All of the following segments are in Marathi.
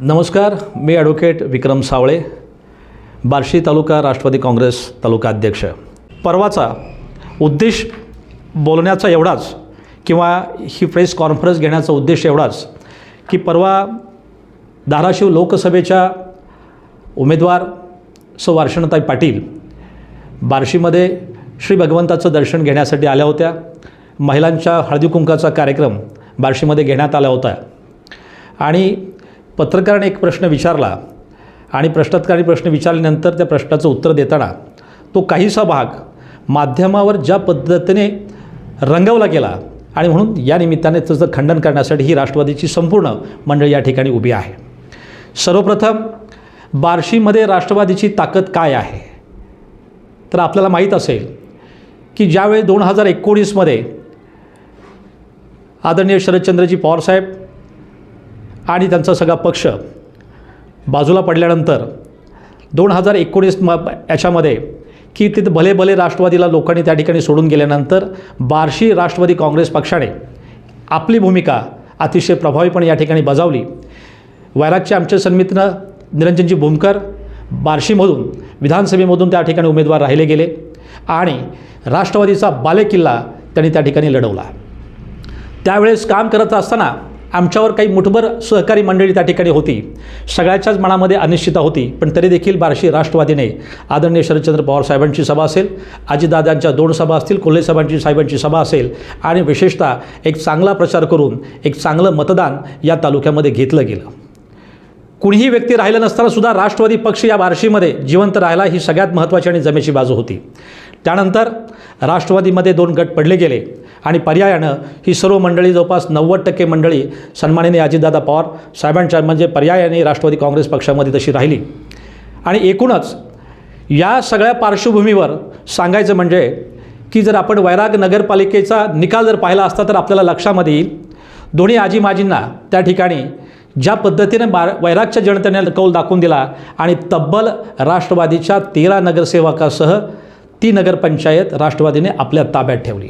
नमस्कार मी ॲडव्होकेट विक्रम सावळे बार्शी तालुका राष्ट्रवादी काँग्रेस तालुका अध्यक्ष. परवाचा उद्देश बोलण्याचा एवढाच किंवा ही प्रेस कॉन्फरन्स घेण्याचा उद्देश एवढाच की परवा धाराशिव लोकसभेच्या उमेदवार सौ वार्षणताई पाटील बार्शीमध्ये श्री भगवंताचं दर्शन घेण्यासाठी आल्या होत्या. महिलांच्या हळदी कुंकाचा कार्यक्रम बार्शीमध्ये घेण्यात आला होता. आणि पत्रकाराने एक प्रश्न विचारला आणि प्रश्नोत्तराने प्रश्न विचारल्यानंतर त्या प्रश्नाचं उत्तर देताना तो काहीसा भाग माध्यमावर ज्या पद्धतीने रंगवला गेला आणि म्हणून या निमित्ताने त्याचं खंडन करण्यासाठी ही राष्ट्रवादीची संपूर्ण मंडळी या ठिकाणी उभी आहे. सर्वप्रथम बार्शीमध्ये राष्ट्रवादीची ताकद काय आहे? तर आपल्याला माहीत असेल की ज्यावेळी दोन हजार एकोणीसमध्ये आदरणीय शरदचंद्रजी पवारसाहेब आणि त्यांचा सगळा पक्ष बाजूला पडल्यानंतर दोन हजार एकोणीस म याच्यामध्ये की तिथं भले भले राष्ट्रवादीला लोकांनी त्या ठिकाणी सोडून गेल्यानंतर बार्शी राष्ट्रवादी काँग्रेस पक्षाने आपली भूमिका अतिशय प्रभावीपणे या ठिकाणी बजावली. वैरागचे आमचे सन्मित्र निरंजनजी भूमकर बार्शीमधून विधानसभेमधून त्या ठिकाणी उमेदवार राहिले गेले आणि राष्ट्रवादीचा बालेकिल्ला त्यांनी त्या ठिकाणी लढवला. त्यावेळेस काम करत असताना आमच्यावर काही मुठभर सहकारी मंडळी त्या ठिकाणी होती. सगळ्याच्याच मनामध्ये अनिश्चितता होती पण तरी देखील बार्शी राष्ट्रवादीने आदरणीय शरदचंद्र पवार साहेबांची सभा असेल आजीदादांच्या दोन सभा असतील कोल्हे साहेबांची साहेबांची सभा असेल आणि विशेषतः एक चांगला प्रचार करून एक चांगलं मतदान या तालुक्यामध्ये घेतलं गेलं. कुणीही व्यक्ती राहिलं नसताना सुद्धा राष्ट्रवादी पक्ष या बार्शीमध्ये जिवंत राहिला ही सगळ्यात महत्त्वाची आणि जमेची बाजू होती. त्यानंतर राष्ट्रवादीमध्ये दोन गट पडले गेले. आणि पर्यायानं ही सर्व मंडळी जवळपास नव्वद टक्के मंडळी सन्माननीय अजितदादा पवार साहेबांच्या म्हणजे पर्यायाने राष्ट्रवादी काँग्रेस पक्षामध्ये तशी राहिली. आणि एकूणच या सगळ्या पार्श्वभूमीवर सांगायचं म्हणजे की जर आपण वैराग नगरपालिकेचा निकाल जर पाहिला असता तर आपल्याला लक्षामध्ये येईल दोन्ही आजी माजींना त्या ठिकाणी ज्या पद्धतीने बार वैरागच्या जनतेने कौल दाखवून दिला आणि तब्बल राष्ट्रवादीच्या तेरा नगरसेवकासह ती नगरपंचायत राष्ट्रवादीने आपल्या ताब्यात ठेवली.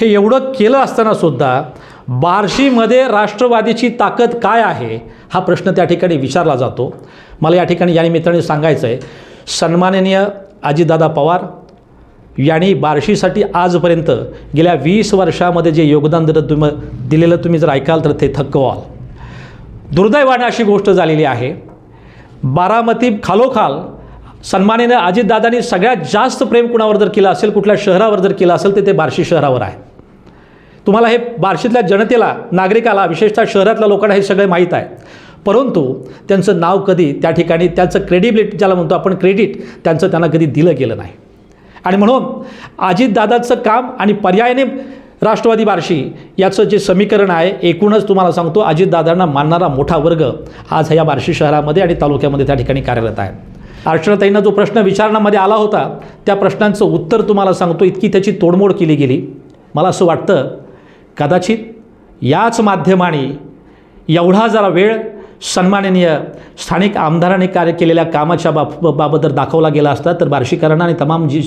हे एवढं केलं असतानासुद्धा बार्शीमध्ये राष्ट्रवादीची ताकद काय आहे हा प्रश्न त्या ठिकाणी विचारला जातो. मला या ठिकाणी या निमित्ताने सांगायचं आहे सन्माननीय अजितदादा पवार यांनी बार्शीसाठी आजपर्यंत गेल्या वीस वर्षामध्ये जे योगदान दिलं तुम्ही दिलेलं तुम्ही जर ऐकाल तर ते थक्क व्हाल दुर्दैवाने अशी गोष्ट झालेली आहे. बारामती खालोखाल सन्मानेनं अजितदादांनी सगळ्यात जास्त प्रेम कुणावर जर केलं असेल कुठल्या शहरावर जर केलं असेल तर ते बार्शी शहरावर आहे. तुम्हाला हे बार्शीतल्या जनतेला नागरिकाला विशेषतः शहरातल्या लोकांना हे सगळे माहीत आहे. परंतु त्यांचं नाव कधी त्या ठिकाणी त्यांचं क्रेडिबिलिटी ज्याला म्हणतो आपण क्रेडिट त्यांचं त्यांना कधी दिलं गेलं नाही. आणि म्हणून अजितदादाचं काम आणि पर्यायाने राष्ट्रवादी बार्शी याचं जे समीकरण आहे एकूणच तुम्हाला सांगतो अजितदादांना मानणारा मोठा वर्ग आज या बार्शी शहरामध्ये आणि तालुक्यामध्ये त्या ठिकाणी कार्यरत आहे. अर्चनाताईंना जो प्रश्न विचारण्यामध्ये आला होता त्या प्रश्नांचं उत्तर तुम्हाला सांगतो. इतकी त्याची तोडमोड केली गेली. मला असं वाटतं कदाचित याच माध्यमाने एवढा जरा वेळ सन्माननीय स्थानिक आमदाराने कार्य केलेल्या कामाच्या बाब बाबत जर दाखवला गेला असता तर बार्शीकरांना आणि तमाम जी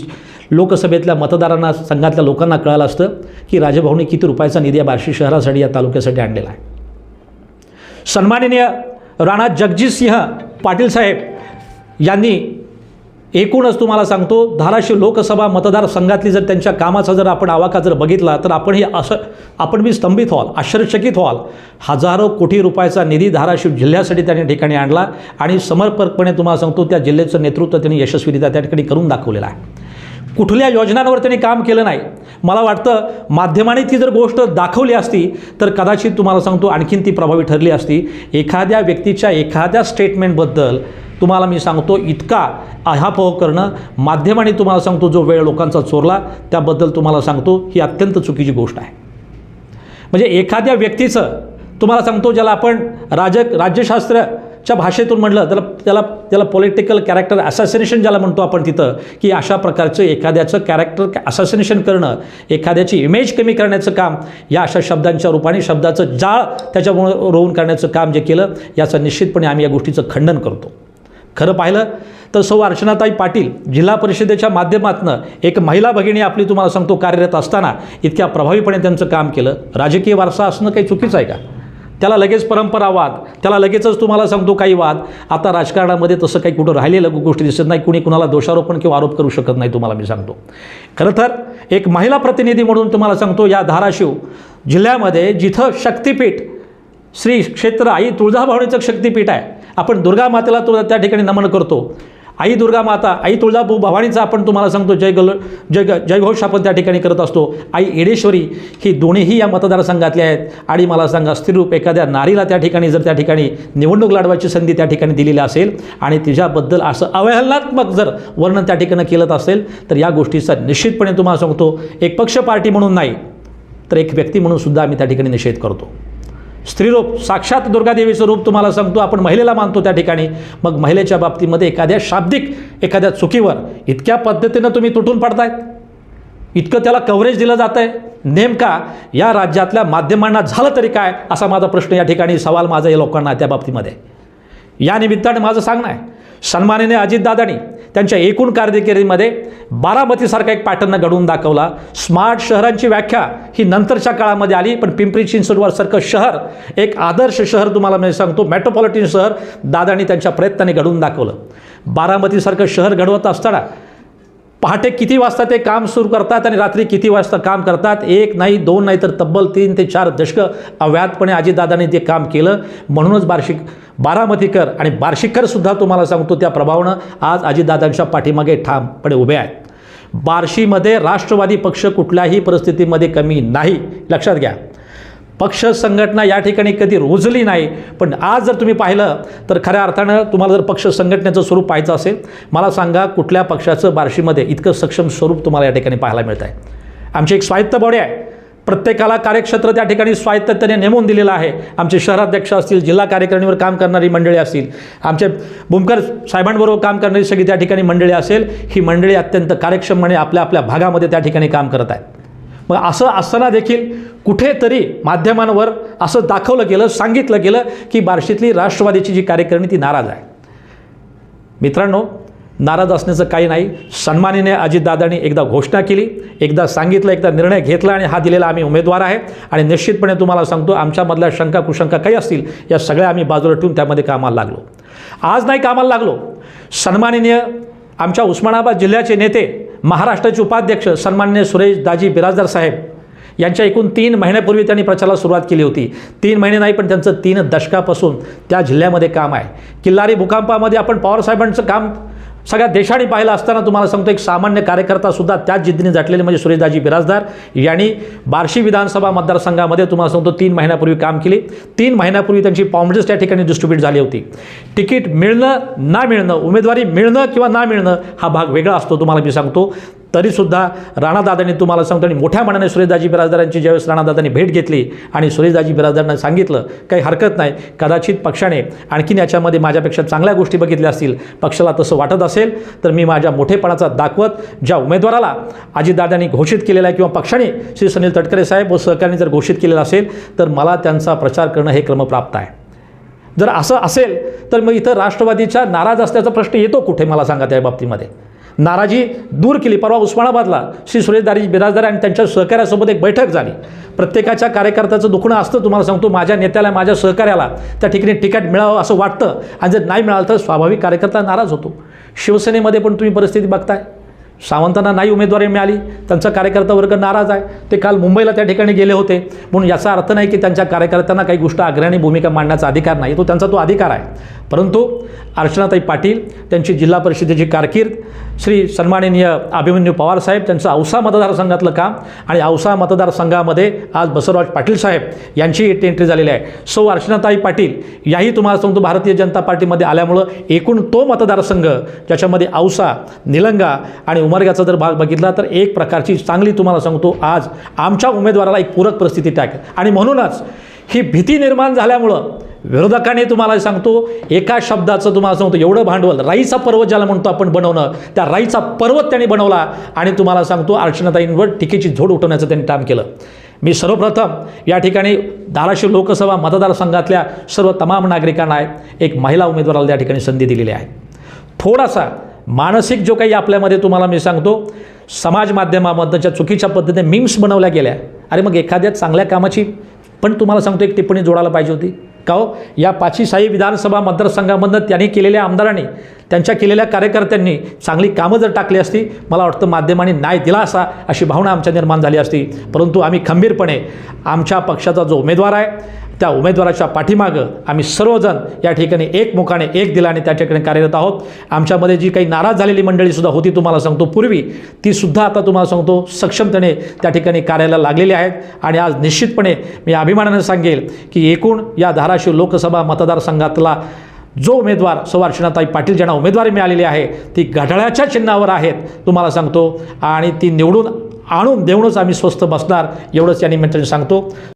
लोकसभेतल्या मतदारांना संघातल्या लोकांना कळालं असतं की राजभाऊने किती रुपयाचा निधी या बार्शी शहरासाठी या तालुक्यासाठी आणलेला आहे. सन्माननीय राणा जगजितसिंह पाटील साहेब यांनी एकूणच तुम्हाला सांगतो धाराशिव लोकसभा मतदारसंघातली जर त्यांच्या कामाचा जर आपण आवाका जर बघितला तर आपण हे असं आपण मी स्तंभित व्हाल आश्चर्यचकित व्हाल. हजारो कोटी रुपयाचा निधी धाराशिव जिल्ह्यासाठी त्यांनी ठिकाणी आणला आणि समर्पकपणे तुम्हाला सांगतो त्या जिल्ह्याचं नेतृत्व त्यांनी यशस्वीरित्या त्या ठिकाणी करून दाखवलेलं आहे. कुठल्या योजनांवर त्यांनी काम केलं नाही. मला वाटतं माध्यमाने ती जर गोष्ट दाखवली असती तर कदाचित तुम्हाला सांगतो आणखीन ती प्रभावी ठरली असती. एखाद्या व्यक्तीच्या एखाद्या स्टेटमेंटबद्दल तुम्हाला मी सांगतो इतका अहापोह करणं माध्यमाने तुम्हाला सांगतो जो वेळ लोकांचा चोरला त्याबद्दल तुम्हाला सांगतो ही अत्यंत चुकीची गोष्ट आहे. म्हणजे एखाद्या व्यक्तीचं तुम्हाला सांगतो ज्याला आपण राज राज्यशास्त्राच्या भाषेतून म्हटलं त्याला त्याला त्याला पॉलिटिकल कॅरेक्टर असॅसिनेशन ज्याला म्हणतो आपण तिथं की अशा प्रकारचं एखाद्याचं कॅरेक्टर असॅसिनेशन करणं एखाद्याची इमेज कमी करण्याचं काम या अशा शब्दांच्या रूपाने शब्दाचं जाळ त्याच्यामुळं रोवून करण्याचं काम जे केलं याचं निश्चितपणे आम्ही या गोष्टीचं खंडन करतो. खरं पाहिलं तर सौ अर्चनाताई पाटील जिल्हा परिषदेच्या माध्यमातून एक महिला भगिनी आपली तुम्हाला सांगतो कार्यरत असताना इतक्या प्रभावीपणे त्यांचं काम केलं. राजकीय वारसा असणं काही चुकीचं आहे का? त्याला लगेच परंपरावाद त्याला लगेचच तुम्हाला सांगतो काही वाद. आता राजकारणामध्ये तसं काही कुठं राहिलेलं गोष्टी दिसत नाही. कुणी कुणाला दोषारोपण किंवा आरोप करू शकत नाही तुम्हाला मी सांगतो. खरं तर एक महिला प्रतिनिधी म्हणून तुम्हाला सांगतो या धाराशिव जिल्ह्यामध्ये जिथं शक्तिपीठ श्री क्षेत्र आई तुळजाभवानीचं शक्तिपीठ आहे आपण दुर्गा मातेला तो त्या ठिकाणी नमन करतो. आई दुर्गा माता आई तुळजाभू भवानीचा आपण तुम्हाला सांगतो जय गल जय जयघोष आपण त्या ठिकाणी करत असतो. आई येडेश्वरी ही दोन्हीही या मतदारसंघातले आहेत. आणि मला सांगा स्त्रीरूप एखाद्या नारीला त्या ठिकाणी जर त्या ठिकाणी निवडणूक लढवायची संधी त्या ठिकाणी दिलेली असेल आणि तिच्याबद्दल असं अवहेलनात्मक जर वर्णन त्या ठिकाणी केलं असेल तर या गोष्टीचा निश्चितपणे तुम्हाला सांगतो एक पक्ष पार्टी म्हणून नाही तर एक व्यक्ती म्हणून सुद्धा आम्ही त्या ठिकाणी निषेध करतो. स्त्रीरूप साक्षात दुर्गादेवीचं रूप तुम्हाला सांगतो आपण महिलेला मानतो त्या ठिकाणी. मग महिलेच्या बाबतीमध्ये एखाद्या शाब्दिक एखाद्या चुकीवर इतक्या पद्धतीनं तुम्ही तुटून पडतायत इतकं त्याला कव्हरेज दिलं जातं आहे नेमका या राज्यातल्या माध्यमांना झालं तरी काय असा माझा प्रश्न या ठिकाणी सवाल माझा या लोकांना त्या बाबतीमध्ये. या निमित्ताने माझं सांगणं आहे. सन्मानीने अजितदादांनी त्यांच्या एकूण कारकिर्दीमध्ये बारामतीसारखा एक पॅटर्न घडवून दाखवला. स्मार्ट शहरांची व्याख्या ही नंतरच्या काळामध्ये आली पण पिंपरी चिंचवडसारखं शहर एक आदर्श शहर तुम्हाला मी सांगतो मेट्रोपॉलिटन शहर दादांनी त्यांच्या प्रयत्नाने घडवून दाखवलं. बारामतीसारखं शहर घडवत असताना पहाटे किती वाजता ते काम सुरू करतात आणि रात्री किती वाजता काम करतात? एक नाही दोन नाही तर तब्बल तीन ते चार दशकं अव्यातपणे अजितदादांनी ते काम केलं. म्हणूनच बार्शिक बारामतीकर आणि बार्शीकरसुद्धा तुम्हाला सांगतो त्या प्रभावानं आज अजितदादांच्या पाठीमागे ठामपणे उभे आहेत. बार्शीमध्ये राष्ट्रवादी पक्ष कुठल्याही परिस्थितीमध्ये कमी नाही. लक्षात घ्या. पक्ष संघटना या ठिकाणी कधी रुजली नाही. पण आज जर तुम्ही पाहिलं तर खऱ्या अर्थानं तुम्हाला जर पक्ष संघटनेचं स्वरूप पाहायचं असेल मला सांगा कुठल्या पक्षाचं बार्शीमध्ये इतकं सक्षम स्वरूप तुम्हाला या ठिकाणी पाहायला मिळतं आहे आमची एक स्वायत्त बॉडी आहे. प्रत्येकाला कार्यक्षेत्र त्या ठिकाणी स्वायत्ततेने नेमून दिलेलं आहे. आमचे शहराध्यक्ष असतील जिल्हा कार्यकारिणीवर काम करणारी मंडळी असतील आमचे बुमकर साहेबांबरोबर काम करणारी सगळी त्या ठिकाणी मंडळी असेल ही मंडळी अत्यंत कार्यक्षमपणे आपल्या आपल्या भागामध्ये त्या ठिकाणी काम करत आहेत. मग असं असताना देखील कुठेतरी माध्यमांवर असं दाखवलं गेलं सांगितलं गेलं की बार्शीतली राष्ट्रवादीची जी कार्यकारिणी ती नाराज आहे. मित्रांनो नाराज असण्याचं काही नाही. सन्मानीने अजितदादांनी एकदा घोषणा केली एकदा सांगितलं एकदा निर्णय घेतला आणि हा दिलेला आम्ही उमेदवार आहे. आणि निश्चितपणे तुम्हाला सांगतो आमच्यामधल्या शंका कुशंका काही असतील या सगळ्या आम्ही बाजूला ठेवून त्यामध्ये कामाला लागलो. आज नाही कामाला लागलो. सन्माननीय आमच्या उस्मानाबाद जिल्ह्याचे नेते महाराष्ट्राचे उपाध्यक्ष सन्मान्य सुरेश दाजी बिराजदार साहेब यांच्या एकूण तीन महिन्यापूर्वी त्यांनी प्रचाराला सुरुवात केली होती. तीन महिने नाही पण त्यांचं तीन दशकापासून त्या जिल्ह्यामध्ये काम आहे. किल्लारी भूकंपामध्ये आपण पवारसाहेबांचं काम सगळ्या देशाने पाहिलं असताना तुम्हाला सांगतो एक सामान्य कार्यकर्तासुद्धा त्याच जिद्दीने झटलेले म्हणजे सुरेशदाजी बिराजदार यांनी बार्शी विधानसभा मतदारसंघामध्ये तुम्हाला सांगतो तीन महिन्यापूर्वी काम केले. तीन महिन्यापूर्वी त्यांची पावंडर्स त्या ठिकाणी डिस्ट्रीब्यूट झाली होती. तिकीट मिळणं ना मिळणं उमेदवारी मिळणं किंवा ना मिळणं हा भाग वेगळा असतो तुम्हाला मी सांगतो. तरीसुद्धा राणादादांनी तुम्हाला सांगतो आणि मोठ्या मनाने सुरेशदाजी बिराजदारांची ज्यावेळेस राणादादांनी भेट घेतली आणि सुरेशदाजी बिराजदारांना सांगितलं काही हरकत नाही. कदाचित पक्षाने आणखीन याच्यामध्ये माझ्यापेक्षा चांगल्या गोष्टी बघितल्या असतील पक्षाला तसं वाटत असेल तर मी माझ्या मोठेपणाचा दाखवत ज्या उमेदवाराला अजितदादांनी घोषित केलेला आहे किंवा पक्षाने श्री सुनील तटकरे साहेब व सहकार्यांनी जर घोषित केलेलं असेल तर मला त्यांचा प्रचार करणं हे क्रमप्राप्त आहे. जर असं असेल तर मग इथं राष्ट्रवादीच्या नाराज असल्याचा प्रश्न येतो कुठे मला सांगा त्या बाबतीमध्ये. नाराजी दूर केली. परवा उस्मानाबादला श्री सुरेशदारी बिराजदार आणि त्यांच्या सहकार्यासोबत एक बैठक झाली. प्रत्येकाच्या कार्यकर्त्याचं दुखणं असतं तुम्हाला सांगतो माझ्या नेत्याला माझ्या सहकार्याला त्या ठिकाणी तिकीट मिळावं असं वाटतं आणि जर नाही मिळालं तर स्वाभाविक कार्यकर्ता नाराज होतो. शिवसेनेमध्ये पण तुम्ही परिस्थिती बघताय. सावंतांना नाही उमेदवारी मिळाली त्यांचा कार्यकर्ता वर्ग नाराज आहे. ते काल मुंबईला त्या ठिकाणी गेले होते. म्हणून याचा अर्थ नाही की त्यांच्या कार्यकर्त्यांना काही गोष्ट अग्रणी भूमिका मांडण्याचा अधिकार नाही. तो त्यांचा तो अधिकार आहे. परंतु अर्चनाताई पाटील त्यांची जिल्हा परिषदेची कारकीर्द श्री सन्माननीय अभिमन्यू पवारसाहेब त्यांचं औसा मतदारसंघातलं काम आणि औसा मतदारसंघामध्ये आज बसवराज पाटील साहेब यांची एंट्री झालेली आहे. सौ अर्चनाताई पाटील याही तुम्हाला सांगतो भारतीय जनता पार्टीमध्ये आल्यामुळं एकूण तो मतदारसंघ ज्याच्यामध्ये औसा निलंगा आणि उमरग्याचा जर भाग बघितला तर एक प्रकारची चांगली तुम्हाला सांगतो आज आमच्या उमेदवाराला एक पूरक परिस्थिती टाक आणि म्हणूनच ही भीती निर्माण झाल्यामुळं विरोधकाने तुम्हाला सांगतो एका शब्दाचं तुम्हाला सांगतो एवढं भांडवल राईचा पर्वत ज्याला म्हणतो आपण बनवणं त्या राईचा पर्वत त्यांनी बनवला आणि तुम्हाला सांगतो अर्चनाताईंवर टीकेची झोड उठवण्याचं त्यांनी काम केलं. मी सर्वप्रथम या ठिकाणी धाराशिव लोकसभा मतदारसंघातल्या सर्व तमाम नागरिकांना एक महिला उमेदवाराला त्या ठिकाणी संधी दिलेली आहे. थोडासा मानसिक जो काही आपल्यामध्ये तुम्हाला मी सांगतो समाज माध्यमामधनं ज्या चुकीच्या पद्धतीने मीम्स बनवल्या गेल्या. अरे मग एखाद्या चांगल्या कामाची पण तुम्हाला सांगतो एक टिप्पणी जोडायला पाहिजे होती. का हो? या पाचीसाई विधानसभा मतदारसंघामधनं त्यांनी केलेल्या आमदारांनी त्यांच्या केलेल्या कार्यकर्त्यांनी चांगली कामं जर टाकली असती मला वाटतं माध्यमांनी न्याय दिला असा अशी भावना आमच्या निर्माण झाली असती. परंतु आम्ही खंबीरपणे आमच्या पक्षाचा जो उमेदवार आहे त्या उमेदवाराच्या पाठीमागं आम्ही सर्वजण या ठिकाणी एकमुखाने एक दिलाने त्या ठिकाणी कार्यरत आहोत. आमच्यामध्ये जी काही नाराज झालेली मंडळीसुद्धा होती तुम्हाला सांगतो पूर्वी तीसुद्धा आता तुम्हाला सांगतो सक्षमतेने त्या ठिकाणी कार्याला लागलेली आहेत. आणि आज निश्चितपणे मी अभिमानानं सांगेल की एकूण या धाराशिव लोकसभा मतदारसंघातला जो उमेदवार सवार्षणाताई पाटील ज्यांना उमेदवारी मिळालेली आहे ती घड्याळाच्या चिन्हावर आहेत तुम्हाला सांगतो. आणि ती निवडून आणून देऊनच आम्ही स्वस्त बसणार एवढंच या निमित्ताने सांगतो.